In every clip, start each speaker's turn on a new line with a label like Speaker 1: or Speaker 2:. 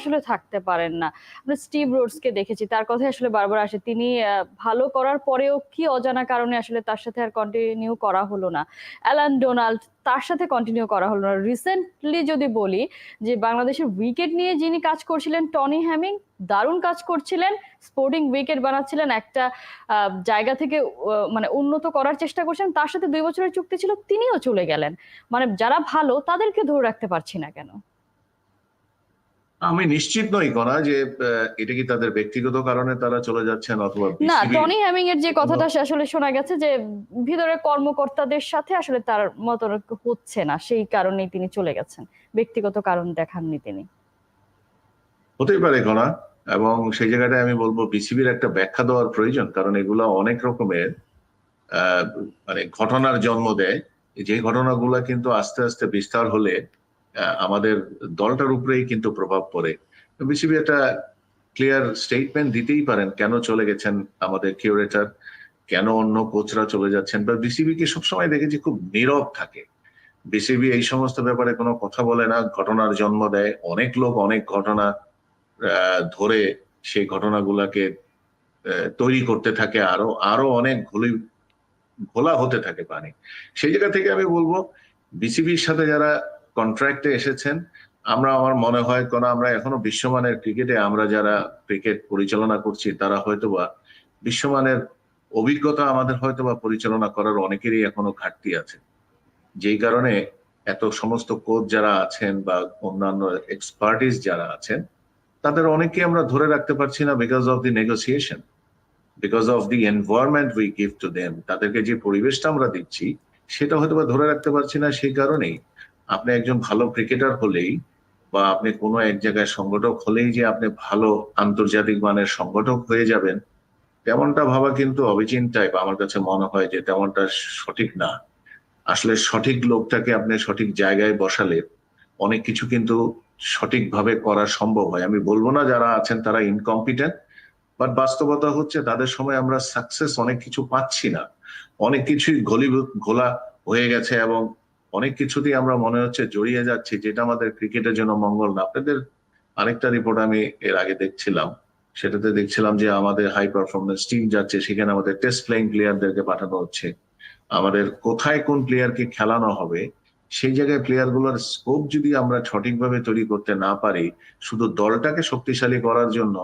Speaker 1: আসলে থাকতে পারেন না। আমরা স্টিভ রোডসকে দেখেছি, তার কথাই আসলে বারবার আসে। তিনি ভালো করার পরেও কি অজানা কারণে আসলে তার সাথে আর কন্টিনিউ করা হলো না। অ্যালান ডোনাল্ড তার সাথে কন্টিনিউ করা হলো না। রিসেন্টলি যদি বলি যে বাংলাদেশের উইকেট নিয়ে যিনি কাজ করছিলেন, টনি হ্যামিং দারুণ কাজ করছিলেন। স্পোর্টিং উইকেট বানাচ্ছিলেন একটা জায়গা থেকে মানে উন্নত করার চেষ্টা করছেন। তার সাথে দুই বছরের চুক্তি ছিল, তিনিও চলে গেলেন। মানে যারা ভালো, তাদেরকে ধরে রাখতে পারছি না কেন?
Speaker 2: আমি নিশ্চিত নই কনা যে এটা কি তাদের ব্যক্তিগত কারণে তারা চলে যাচ্ছেন অথবা
Speaker 1: না টনি হ্যামিং এর যে কথাটা আসলে শোনা গেছে যে ভিতরে কর্মকর্তাদের সাথে আসলে তার মত হচ্ছে না সেই কারণেই তিনি চলে গেছেন। ব্যক্তিগত কারণ দেখাননি তিনি।
Speaker 2: হতেই পারে কনা এবং সেই জায়গাটায় আমি বলব বিসিবির একটা ব্যাখ্যা দেওয়ার প্রয়োজন কারণ এগুলো অনেক রকমের আহ, মানে ঘটনার জন্ম দেয়। যে ঘটনাগুলো কিন্তু আস্তে আস্তে বিস্তার হলে আমাদের দলটার উপরেই কিন্তু প্রভাব পড়ে। বিসিবি একটা ক্লিয়ার স্টেটমেন্ট দিতেই পারেন, কেন চলে গেছেন আমাদের কিউরেটার কেন অন্য কোচরা চলে যাচ্ছেন? বা বিসিবি কে সবসময় দেখেছি খুব নীরব থাকে। বিসিবি এই সমস্ত ব্যাপারে কোনো কথা বলে না, ঘটনার জন্ম দেয়। অনেক লোক অনেক ঘটনা ধরে সেই ঘটনাগুলাকে তৈরি করতে থাকে। আরও আরও অনেক ঘুলি, ঘোলা হতে থাকে পানি। সেই জায়গা থেকে আমি বলব, বিসিবির সাথে যারা কন্ট্রাক্টে এসেছেন। আমরা, আমার মনে হয়, কোন আমরা এখনও বিশ্বমানের ক্রিকেটে, আমরা যারা ক্রিকেট পরিচালনা করছি, তারা হয়তোবা বিশ্বমানের অভিজ্ঞতা আমাদের হয়তোবা পরিচালনা করার অনেকেরই এখনও ঘাটতি আছে। যেই কারণে এত সমস্ত কোচ যারা আছেন বা অন্যান্য এক্সপার্টিস যারা আছেন, তাদের অনেকে আমরা ধরে রাখতে পারছি না because of the negotiation because of the environment we give to them তাদেরকে যে পরিবেশটা আমরা দিচ্ছি, সেটা হয়তো ধরে রাখতে পারছি না, সেই কারণেই আপনি একজন ভালো ক্রিকেটার হলেই বা আপনি কোনো এক জায়গায় সংগঠক হলেই যে আপনি ভালো আন্তর্জাতিক মানের সংগঠক হয়ে যাবেন, তেমনটা ভাবা কিন্তু অবিচিন টাইপ আমার কাছে মনে হয় যে তেমনটা সঠিক না। আসলে সঠিক লোকটাকে আপনি সঠিক জায়গায় বসালে অনেক কিছু কিন্তু সঠিকভাবে করা সম্ভব হয়। আমি বলব না যারা আছেন তারা ইনকম্পিটেন্ট বাট বাস্তবতা হচ্ছে তাদের সময় আমরা সাকসেস অনেক কিছু পাচ্ছি না। অনেক কিছুই গলি ঘোলা হয়ে গেছে এবং অনেক কিছুতেই আমরা মনে হচ্ছে জড়িয়ে যাচ্ছি, যেটা আমাদের ক্রিকেটের জন্য মঙ্গল না। আপনাদের আরেকটা রিপোর্ট আমি এর আগে দেখছিলাম। সেটাতে দেখছিলাম যে আমাদের হাই পারফরমেন্স টিম যাচ্ছে, সেখানে আমাদের টেস্ট প্লেইং প্লেয়ারদেরকে পাঠানো হচ্ছে। আমাদের কোথায় কোন প্লেয়ারকে খেলানো হবে, সেই জায়গায় প্লেয়ারগুলোর স্কোপ যদি আমরা সঠিকভাবে তৈরি করতে না পারি, শুধু দলটাকে শক্তিশালী করার জন্য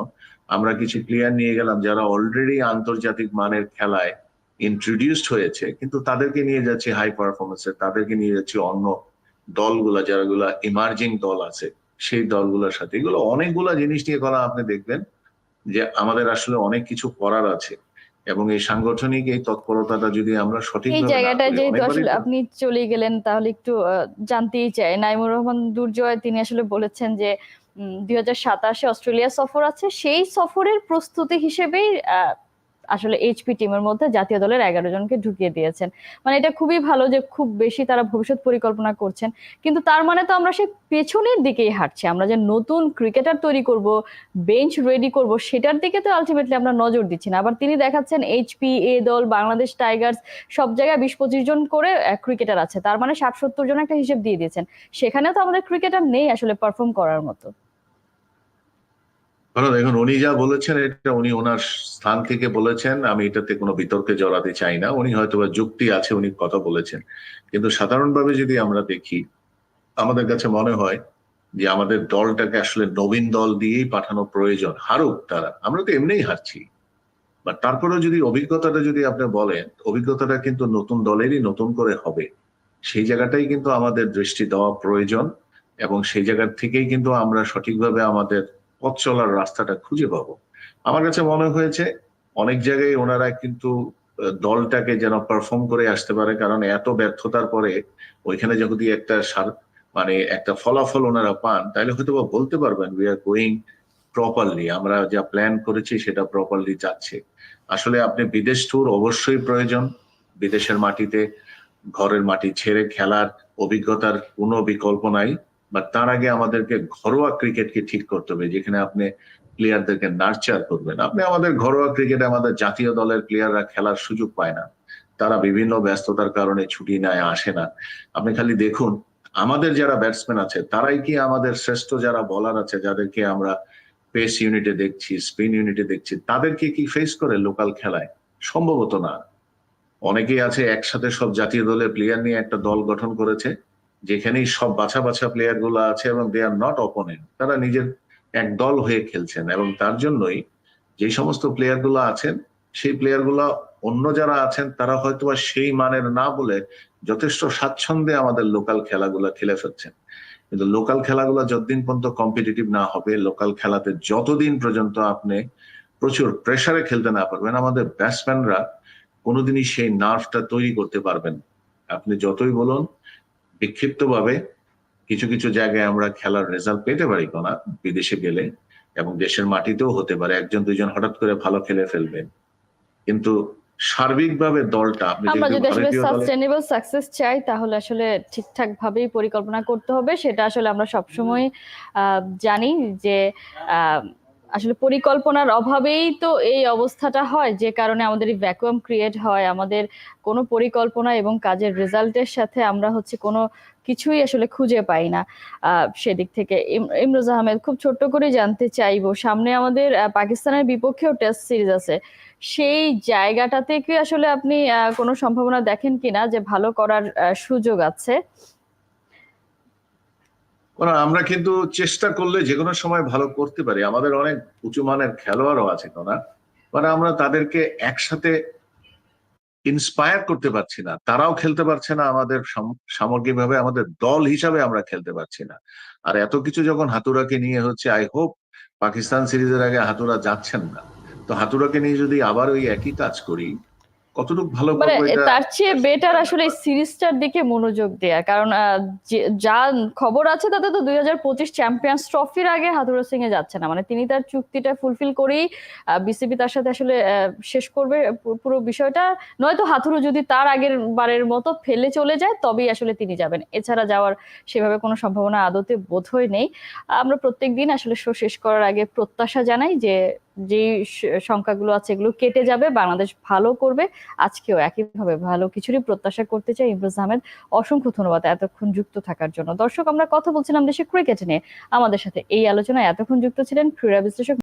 Speaker 2: আমরা কিছু প্লেয়ার নিয়ে গেলাম যারা অলরেডি আন্তর্জাতিক মানের খেলায় ইন্ট্রোডিউসড হয়েছে কিন্তু তাদেরকে নিয়ে যাচ্ছে হাই পারফরমেন্সে তাদেরকে নিয়ে যাচ্ছে অন্য দলগুলা যারাগুলা ইমার্জিং দল আছে সেই দলগুলোর সাথে। এগুলো অনেকগুলা জিনিস নিয়ে করা আপনি দেখবেন যে আমাদের আসলে অনেক কিছু করার আছে। এবং এই সাংগঠনিক এই তৎপরতাটা যদি আমরা সঠিক
Speaker 1: এই জায়গাটায় যেহেতু আসলে আপনি চলে গেলেন তাহলে একটু জানতেই চাই। নাইমুর রহমান দুর্জয় তিনি আসলে বলেছেন যে দুই হাজার সাতাশে অস্ট্রেলিয়া সফর আছে। সেই সফরের প্রস্তুতি হিসেবেই আহ, আসলে এইচপি টিমের মধ্যে জাতীয় দলের এগারো জনকে ঢুকিয়ে দিয়েছেন। মানে এটা খুবই ভালো যে খুব বেশি তারা ভবিষ্যৎ পরিকল্পনা করছেন। কিন্তু তার মানে তো আমরা সেই পেছনের দিকেই হাঁটছি। আমরা যে নতুন ক্রিকেটার তৈরি করব বেঞ্চ রেডি করব, সেটার দিকে তো আলটিমেটলি আমরা নজর দিচ্ছি না। আবার তিনি দেখাচ্ছেন এইচপি এ দল বাংলাদেশ টাইগার্স সব জায়গায় বিশ পঁচিশ জন করে ক্রিকেটার আছে। তার মানে ষাট সত্তর জন একটা হিসেব দিয়ে দিয়েছেন। সেখানে তো আমাদের ক্রিকেটার নেই আসলে পারফর্ম করার মতো।
Speaker 2: কারণ দেখুন, উনি যা বলেছেন, এটা উনি ওনার স্থান থেকে বলেছেন। আমি এটাতে কোনো বিতর্কে জড়াতে চাই না। উনি হয়তো বা যুক্তি আছে, উনি কথা বলেছেন। কিন্তু সাধারণভাবে যদি আমরা দেখি, আমাদের কাছে মনে হয় যে আমাদের দলটাকে আসলে নবীন দল দিয়েই পাঠানো প্রয়োজন, হারুক তারা। আমরা তো এমনিই হারছি। বা তারপরেও যদি অভিজ্ঞতাটা যদি আপনি বলেন, অভিজ্ঞতাটা কিন্তু নতুন দলেরই নতুন করে হবে। সেই জায়গাটাই কিন্তু আমাদের দৃষ্টি দেওয়া প্রয়োজন এবং সেই জায়গার থেকেই কিন্তু আমরা সঠিকভাবে আমাদের পথ চলার রাস্তাটা খুঁজে পাবো। আমার কাছে মনে হয়েছে অনেক জায়গায় ওনারা কিন্তু দলটাকে যেন পারফর্ম করে আসতে পারে, কারণ এত ব্যর্থতার পরে ওইখানে যদি একটা মানে একটা ফলাফল ওনারা পান, তাহলে হয়তো বা বলতে পারবেন উই আর গোয়িং প্রপারলি আমরা যা প্ল্যান করেছি সেটা প্রপারলি যাচ্ছে। আসলে আপনি বিদেশ ট্যুর অবশ্যই প্রয়োজন। বিদেশের মাটিতে, ঘরের মাটি ছেড়ে খেলার অভিজ্ঞতার কোনো বিকল্প নাই। বাট তার আগে আমাদেরকে ঘরোয়া ক্রিকেটকে ঠিক করতে হবে, যেখানে আপনি প্লেয়ারদেরকে নার্চার করবেন। আপনি আমাদের ঘরোয়া ক্রিকেটে আমাদের জাতীয় দলের প্লেয়াররা খেলার সুযোগ পায় না। তারা বিভিন্ন ব্যস্ততার কারণে ছুটি নেয়, আসে না। আপনি খালি দেখুন, আমাদের যারা ব্যাটসম্যান আছে, তারাই কি আমাদের শ্রেষ্ঠ যারা বলার আছে, যাদেরকে আমরা পেস ইউনিটে দেখছি স্পিন ইউনিটে দেখছি, তাদেরকে কি ফেস করে লোকাল খেলায়? সম্ভবত না। অনেকেই আছে একসাথে সব জাতীয় দলের প্লেয়ার নিয়ে একটা দল গঠন করেছে। যেখানেই সব বাছা বাছা প্লেয়ারগুলো আছে এবং দে আর নট অপোনেন্ট তারা নিজের এক দল হয়ে খেলছেন এবং তার জন্যই যে সমস্ত প্লেয়ারগুলো আছেন, সেই প্লেয়ারগুলো অন্য যারা আছেন, তারা হয়তো সেই মানের না বলে যথেষ্ট স্বাচ্ছন্দ্যে আমাদের লোকাল খেলাগুলো খেলে ফেলছেন। কিন্তু লোকাল খেলাগুলো যতদিন পর্যন্ত কম্পিটিটিভ না হবে লোকাল খেলাতে যতদিন পর্যন্ত আপনি প্রচুর প্রেসারে খেলতে না পারবেন, আমাদের ব্যাটসম্যানরা কোনোদিনই সেই নার্ভটা তৈরি করতে পারবেন আপনি যতই বলুন বিক্ষিপ্ত ভাবে কিছু কিছু জায়গায় আমরা খেলার রেজাল্ট পেতে পারি কোনা বিদেশে গেলে এবং দেশের মাটিতেও হতে পারে একজন দুইজন হঠাৎ করে ভালো খেলে ফেলবেন কিন্তু সার্বিকভাবে দলটা আপনি
Speaker 1: আমরা যদি আসলে
Speaker 2: ভারতীয়
Speaker 1: সাস্টেনেবল সাকসেস চাই তাহলে আসলে ঠিকঠাক ভাবেই পরিকল্পনা করতে হবে। সেটা আসলে আমরা সবসময় আহ, জানি যে আহ, আসলে পরিকল্পনার অভাবেই তো এই অবস্থাটা হয়, যে কারণে আমাদের এই ভ্যাকুয়াম ক্রিয়েট হয়, আমাদের কোনো পরিকল্পনা এবং কাজের রেজাল্টের সাথে আমরা হচ্ছে কোনো কিছুই আসলে খুঁজে পাই না। সেদিক থেকে ইম- ইমরোজ আহমেদ, খুব ছোট্ট করে জানতে চাইব, সামনে আমাদের পাকিস্তানের বিপক্ষেও টেস্ট সিরিজ আছে। সেই জায়গাটাতে কি আসলে আপনি কোনো সম্ভাবনা দেখেন কিনা যে ভালো করার সুযোগ আছে?
Speaker 2: আমরা কিন্তু চেষ্টা করলে যে কোনো সময় ভালো করতে পারি। আমাদের অনেক উঁচু মানের খেলোয়াড়ও আছে কোনা মানে আমরা তাদেরকে একসাথে ইন্সপায়ার করতে পারছি না। তারাও খেলতে পারছে না, আমাদের সাম- সামগ্রিকভাবে আমাদের দল হিসাবে আমরা খেলতে পারছি না। আর এত কিছু যখন হাতুরাকে নিয়ে হচ্ছে আই হোপ পাকিস্তান সিরিজের আগে হাতুরা যাচ্ছেন না। তো হাতুরাকে নিয়ে যদি আবার ওই একই কাজ করি কতটুকু ভালো
Speaker 1: মানে তার চেয়ে বেটার আসলে সিরিজটার দিকে মনোযোগ দেয়া। কারণ যে- খবর আছে তাতে তো দুই হাজার পঁচিশ চ্যাম্পিয়ন্স ট্রফির আগে হাতুরা সিং এ যাচ্ছে না। মানে তিনি তার চুক্তিটা ফুলফিল করেই বিসিবি তার সাথে আসলে শেষ করবে পুরো বিষয়টা। নয়তো হাতুরু যদি তার আগের বারের মতো ফেলে চলে যায় তবেই আসলে তিনি যাবেন। এছাড়া যাওয়ার সেভাবে কোনো সম্ভাবনা আদতে বোধহয় নেই। আমরা প্রত্যেকদিন আসলে শো শেষ করার আগে প্রত্যাশা জানাই যে যে সংখ্যাগুলো আছে এগুলো কেটে যাবে, বাংলাদেশ ভালো করবে। আজকেও একইভাবে ভালো কিছুরই প্রত্যাশা করতে চাই ইমরুজ আহমেদ। অসংখ্য ধন্যবাদ এতক্ষণ যুক্ত থাকার জন্য। দর্শক, আমরা কথা বলছিলাম দেশে ক্রিকেট নিয়ে। আমাদের সাথে এই আলোচনায় এতক্ষণ যুক্ত ছিলেন ক্রীড়া বিশ্লেষক